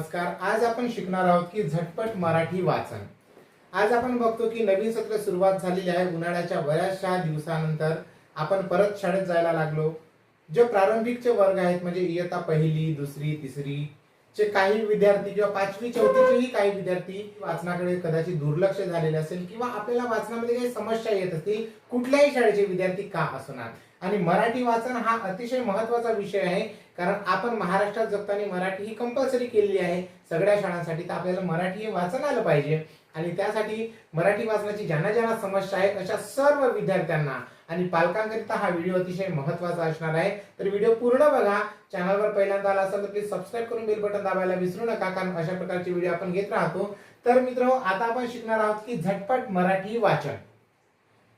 नमस्कार. आज आपण शिकणार आहोत की झटपट मराठी वाचन. आज आपण बघतो की नवीन सत्र सुरुवात झालेली आहे. उन्हाळ्याच्या बऱ्याचशा दिवसानंतर आपण परत शाळेत जायला लागलो. जे प्रारंभिकचे वर्ग आहेत म्हणजे इयत्ता पहिली दुसरी तिसरी चे काही विद्यार्थी किंवा पाचवी चौथीचेही काही विद्यार्थी वाचनाकडे कदाचित दुर्लक्ष झालेले असेल किंवा आपल्याला वाचनामध्ये काही समस्या येत असतील कुठल्याही शाळेचे विद्यार्थी का असणार? आणि मराठी वाचन हा अतिशय महत्त्वाचा विषय आहे. कारण आपण महाराष्ट्रात जगताना मराठी ही कंपल्सरी केलेली आहे सगळ्या शाळांसाठी. तर आपल्याला मराठी हे वाचन आलं पाहिजे. आणि त्यासाठी मराठी वाचनाची ज्यांना ज्यांना समस्या आहे अशा सर्व विद्यार्थ्यांना आणि पालकांकरिता हा व्हिडिओ अतिशय महत्त्वाचा असणार आहे. तर व्हिडिओ पूर्ण बघा. चॅनलवर पहिल्यांदा आला असेल तर प्लीज सबस्क्राईब करून बेल बटन दाबायला विसरू नका कारण अशा प्रकारचे व्हिडिओ आपण घेत राहतो. तर मित्र आता आपण शिकणार आहोत की झटपट मराठी वाचन.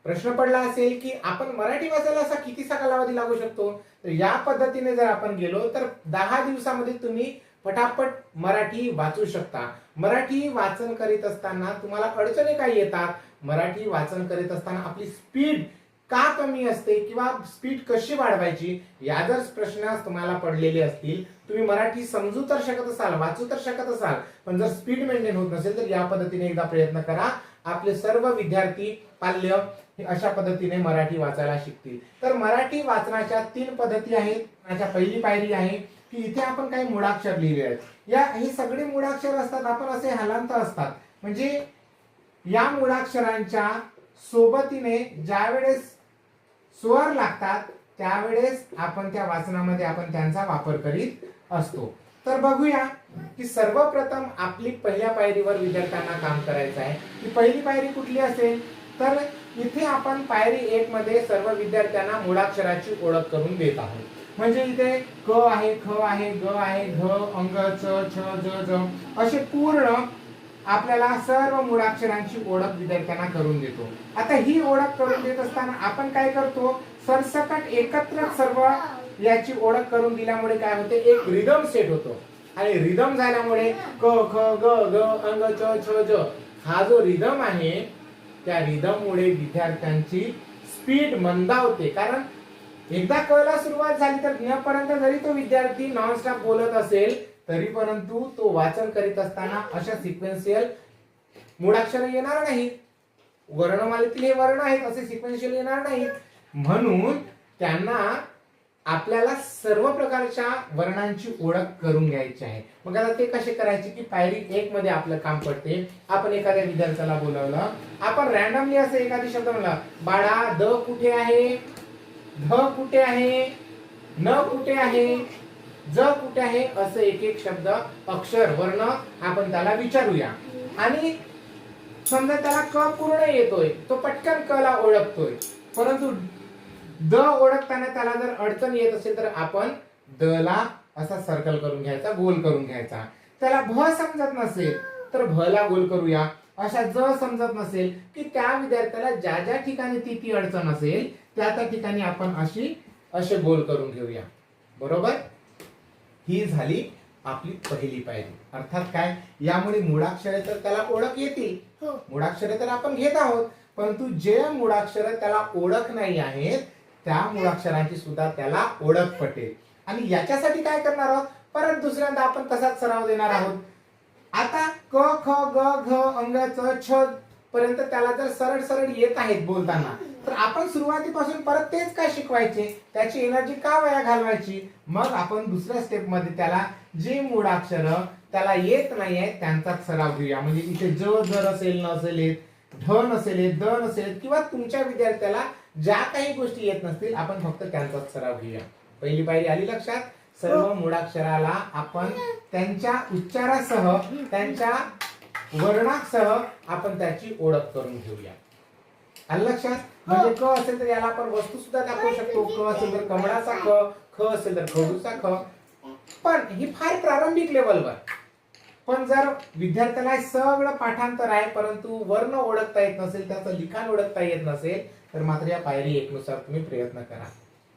प्रश्न पडला असेल की आपण मराठी वाचायला असा कितीचा कालावधी लागू शकतो? तर या पद्धतीने जर आपण गेलो तर दहा दिवसामध्ये तुम्ही पटापट मराठी वाचू शकता. मराठी वाचन करीत असताना तुम्हाला अडचणी काय येतात? मराठी वाचन करीत असताना आपली स्पीड का कमी असते किंवा स्पीड कशी वाढवायची? या जर प्रश्न तुम्हाला पडलेले असतील तुम्ही मराठी समजू तर शकत असाल वाचू तर शकत असाल पण जर स्पीड मेंटेन होत नसेल तर या पद्धतीने एकदा प्रयत्न करा. आपले सर्व विद्यार्थी पाल्य हे अशा पद्धतीने मराठी वाचायला शिकतील. तर मराठी वाचनाच्या तीन पद्धती आहेत. पहिली पायरी आहे की इथे आपण काही मुळाक्षर लिहिले आहेत. या हे सगळे मुळाक्षर असतात आपण असे हलांत असतात. म्हणजे या मुळाक्षरांच्या सोबतीने ज्या वेळेस स्वर लागतात त्यावेळेस आपण त्या वाचनामध्ये आपण त्यांचा वापर करीत असतो. तर बघूया की सर्वप्रथम आपली पहिल्या पायरीवर विद्यार्थ्यांना काम करायचं आहे. की पहिली पायरी कुठली असेल? तर इथे आपण पायरी एक मध्ये सर्व विद्यार्थ्यांना मुळाक्षराची ओळख करून देत आहोत. म्हणजे इथे क आहे ख आहे ग आहे घ अंग च छ ज ज असे पूर्ण आपल्याला सर्व मुळाक्षरांची ओळख विद्यार्थ्यांना करून देतो. आता ही ओळख करून देत असताना आपण काय करतो? सरसकट एकत्र सर्व याची ओळख करून दिल्यामुळे काय होते? एक रिदम सेट होतो. आणि रिदम झाल्यामुळे क ख ग ग अंग च छ ज. हा जो रिदम आहे त्या रिदम मुळे विद्यार्थ्यांची स्पीड मंदावते. कारण एकदा कळला सुरुवात झाली तर ज्ञापर्यंत जरी तो विद्यार्थी नॉनस्टॉप बोलत असेल तरी परंतु तो वाचन करीत असताना अशा सिक्वेन्शियल मुळाक्षर येणार नाही वर्णमालेतील हे वर्ण आहेत असे सिक्वेन्शियल येणार नाही म्हणून त्यांना आपल्याला सर्व प्रकारच्या वर्णांची ओळख करून घ्यायची आहे. मग आता ते कसे करायचे की पायरी एक मध्ये आपलं काम पडते. आपण एखाद्या विद्यार्थ्याला बोलावलं. आपण रॅन्डमली असं एखादी शब्द म्हणला बाळा द कुठे आहे? ध कुठे आहे? न कुठे आहे? ज कुठे आहे? असं एक एक शब्द अक्षर वर्ण आपण त्याला विचारूया. आणि समजा त्याला क पूर्ण येतोय तो पटकन क ला ओळखतोय. परंतु द ओळखताना त्याला जर अडचण येत असेल तर आपण द ला असा सर्कल करून घ्यायचा गोल करून घ्यायचा. त्याला भ समजत नसेल तर भ ला गोल करूया. अशा ज समजत नसेल की त्या विद्यार्थ्याला ज्या ज्या ठिकाणी ती ती अडचण असेल त्या त्या ठिकाणी आपण अशी असे गोल करून घेऊया. बरोबर? ही झाली आपली पहिली पायरी. अर्थात काय? यामुळे मुळाक्षरे तर त्याला ओळख येतील. हो. मुळाक्षरे तर आपण घेत आहोत. परंतु जे मुळाक्षर त्याला ओळख नाही आहेत त्या मुळाक्षरांची सुद्धा त्याला ओळख पटेल. आणि याच्यासाठी काय करणार आहोत? परत दुसऱ्यांदा आपण तसाच सराव देणार आहोत. आता क ख ग घ अंग च छ पर्यंत त्याला जर सरळ सरळ येत आहेत बोलताना तर आपण सुरुवातीपासून परत तेच काय शिकवायचे? त्याची एनर्जी का वया घालवायची? मग आपण दुसऱ्या स्टेपमध्ये त्याला जे मूळाक्षर त्याला येत नाही त्यांचाच सराव घेऊया. म्हणजे इथे ज जर असेल न असेल ढ नसेल द नसेल किंवा तुमच्या विद्यार्थ्याला ज्या काही गोष्टी येत नसतील आपण फक्त त्यांचाच सराव घेऊया. पहिली पायरी आली लक्षात. सर्व मुळाक्षराला आपण त्यांच्या उच्चारासह त्यांच्या वर्णासह आपण त्याची ओळख करून घेऊया. आलं लक्षात? म्हणजे क असेल तर याला आपण वस्तू सुद्धा दाखवू शकतो. क असेल तर कमळाचा क ख असेल तर खडूचा ख. पण ही फार प्रारंभिक लेवलवर. पण जर विद्यार्थ्याला हे सगळं पाठांतर आहे परंतु वर्ण ओळखता येत नसेल त्याचं लिखाण ओळखता येत नसेल तर मात्र या पायरी एकनुसार तुम्ही प्रयत्न करा.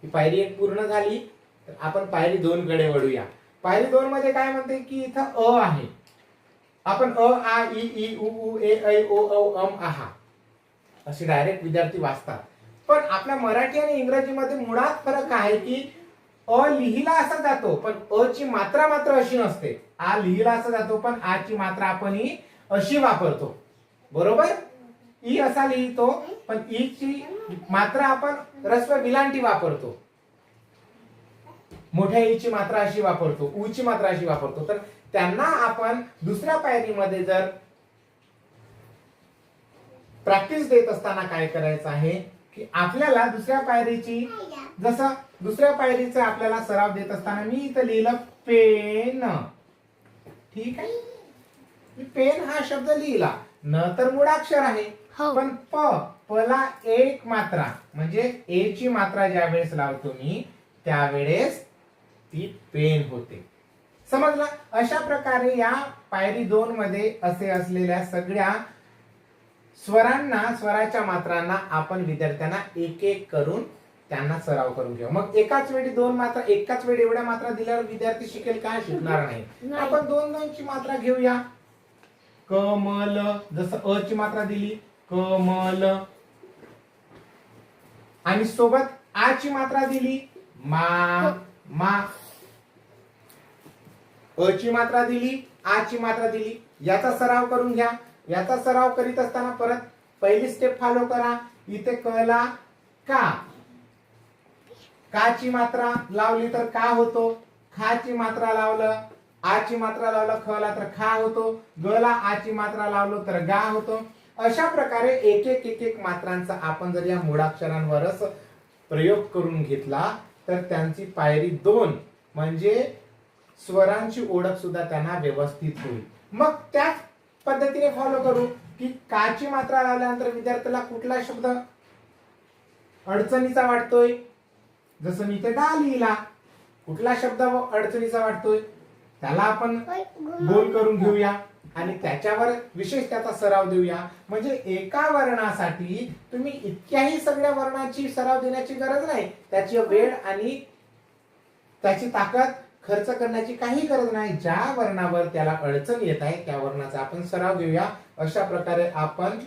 ही पायरी एक पूर्ण झाली तर आपण पायरी दोन कडे वळूया. पायरी दोन मध्ये काय म्हणते की इथं अ आहे. आपण अ आ इ ई उ उ ए ऐ ओ औ अम आहा. असे डायरेक्ट विद्यार्थी वाचतात. पण आपल्या मराठी आणि इंग्रजीमध्ये मुळात फरक आहे की अ लिहिला असा जातो पण अ ची मात्रा मात्र अशी नसते. आ लिहिला असा जातो पण आ ची मात्रा आपण ही अशी वापरतो. बरोबर? ई असा लिहितो पण ई ची मात्रा आपण रस्व विलांटी वापरतो. मोठ्या ई ची मात्रा अशी वापरतो ऊची मात्रा अशी वापरतो. तर त्यांना आपण दुसऱ्या पायरीमध्ये जर प्रॅक्टिस देत असताना काय करायचं आहे की आपल्याला दुसऱ्या पायरीची जसं दुसऱ्या पायरीचा आपल्याला सराव देत असताना मी इथं लिहिलं पेन. ठीक आहे? पेन हा शब्द लिहिला. न तर मुळाक्षर आहे. हो. पण प पला एक मात्रा. म्हणजे ए ची मात्रा ज्या वेळेस लावतो मी त्यावेळेस ती पेन होते. समजलं? अशा प्रकारे या पायरी दोन मध्ये असे असलेल्या सगळ्या स्वरांना स्वराच्या मात्रांना आपण विद्यार्थ्यांना एक एक करून त्यांना सराव करून घेऊ. मग एकाच वेळी दोन मात्रा एकाच वेळी एवढ्या मात्रा दिल्यावर विद्यार्थी शिकेल काय? शिकणार नाही. नाही. आपण दोन दोन ची मात्रा घेऊया. कमल जसं अ ची मात्रा दिली कमल. आणि सोबत आ ची मात्रा दिली मा मा. अ ची मात्रा दिली आ ची मात्रा दिली. याचा सराव करून घ्या. याचा सराव करीत असताना परत पहिली स्टेप फॉलो करा. इथे कला का? का ची मात्रा लावली तर का होतो? खाची मात्रा लावलं आची ची मात्रा लावलं खला तर खा होतो. गला आची मात्रा लावलो तर गा होतो. अशा प्रकारे एक एक एक एक मात्रांचा आपण जर या मुळाक्षरांवरच प्रयोग करून घेतला तर त्यांची पायरी दोन म्हणजे स्वरांची ओळख सुद्धा त्यांना व्यवस्थित होईल. मग त्याच पद्धतीने फॉलो करू की काची मात्रा लावल्यानंतर विद्यार्थ्याला कुठला शब्द अडचणीचा वाटतोय? जसं मी ते डा लिहिला कुठला शब्द अडचणीचा वाटतोय? त्याला आपण गोल करून घेऊया आणि त्याच्यावर विशेष त्याचा सराव देऊया. म्हणजे एका वर्णासाठी तुम्ही इतक्याही सगळ्या वर्णाची सराव देण्याची गरज नाही. त्याची वेळ आणि त्याची ताकद खर्च करण्याची काही गरज नाही. ज्या वर्णावर त्याला अडचण येत आहे त्या वर्णाचा आपण सराव घेऊया अशा प्रकारे आपण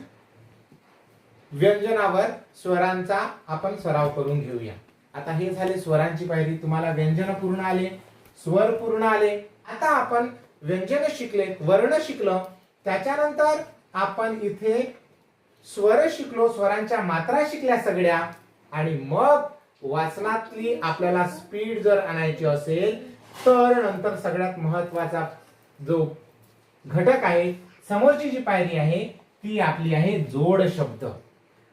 व्यंजनावर स्वरांचा आपण सराव करून घेऊया. आता हे झाले स्वरांची पायरी. तुम्हाला व्यंजन पूर्ण आले. स्वर पूर्ण आले. आता आपण व्यंजन शिकले वर्ण शिकलो त्याच्यानंतर आपण इथे स्वर शिकलो स्वरांच्या मात्रा शिकल्या सगळ्या आणि मग वाचनातली आपल्याला स्पीड जर आणायची असेल तर नंतर सगळ्यात महत्त्वाचा जो घटक आहे समोरची जी पायरी आहे ती आपली आहे जोड शब्द.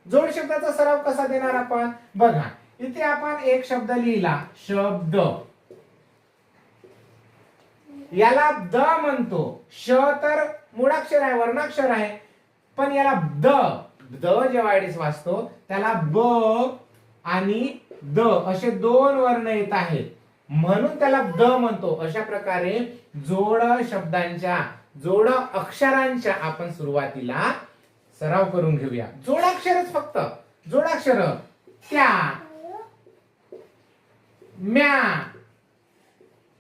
जोड शब्दाचा सराव कसा देणार आपण? बघा इथे आपण एक शब्द लिहिला शब्द. याला द म्हणतो. श तर मुळाक्षर आहे वर्णाक्षर आहे पण याला द द जेव्हा आयडीस वाचतो त्याला ब आणि द असे दोन वर्ण येत आहेत. म्हणून त्याला द म्हणतो. अशा प्रकारे जोड शब्दांच्या जोड अक्षरांच्या आपण सुरुवातीला सराव करून घेऊया. जोडाक्षरच फक्त. जोडाक्षर. त्या म्या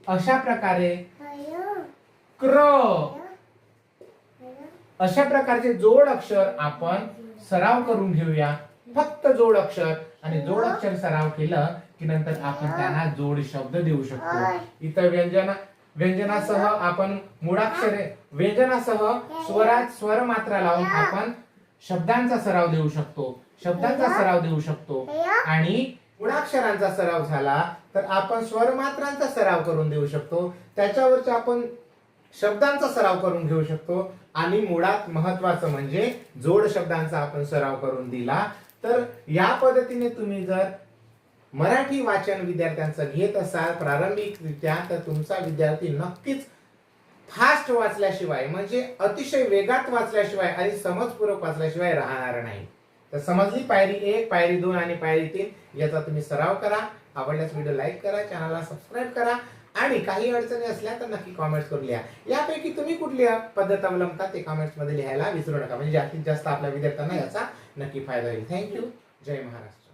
अशा प्रकारे क्र. अशा प्रकारचे जोड अक्षर आपण सराव करून घेऊया. फक्त जोड अक्षर आणि जोड अक्षर सराव केलं की नंतर आपण त्यांना जोड शब्द देऊ शकतो. इथं व्यंजन व्यंजनासह आपण मूळाक्षरे व्यंजनासह स्वरात स्वर मात्रा लावून आपण शब्दांचा सराव देऊ शकतो. शब्दांचा सराव देऊ शकतो. आणि गुणाक्षरांचा सराव झाला तर आपण स्वर मात्रांचा सराव करून देऊ शकतो. त्याच्यावरच आपण शब्दांचा सराव करून घेऊ शकतो. आणि मुळात महत्वाचं म्हणजे जोड शब्दांचा आपण सराव करून दिला. तर या पद्धतीने तुम्ही जर मराठी वाचन विद्यार्थ्यांचं घेत असाल प्रारंभिकरित्या तर तुमचा विद्यार्थी नक्कीच फास्ट वाचल्याशिवाय म्हणजे अतिशय वेगात वाचल्याशिवाय आणि समजपूर्वक वाचल्याशिवाय राहणार नाही. तर समजली पायरी एक पायरी दोन आणि पायरी तीन याचा तुम्ही सराव करा. आवडल्यास व्हिडिओ लाईक करा चॅनलला सबस्क्राईब करा. आणि काही अडचणी असल्या तर नक्की कॉमेंट्स करून लिहा. यापैकी तुम्ही कुठली पद्धत अवलंबता ते कॉमेंट्समध्ये लिहायला विसरू नका. म्हणजे जास्तीत जास्त आपल्या विद्यार्थ्यांना याचा नक्की फायदा होईल. Thank you Jai Maharashtra.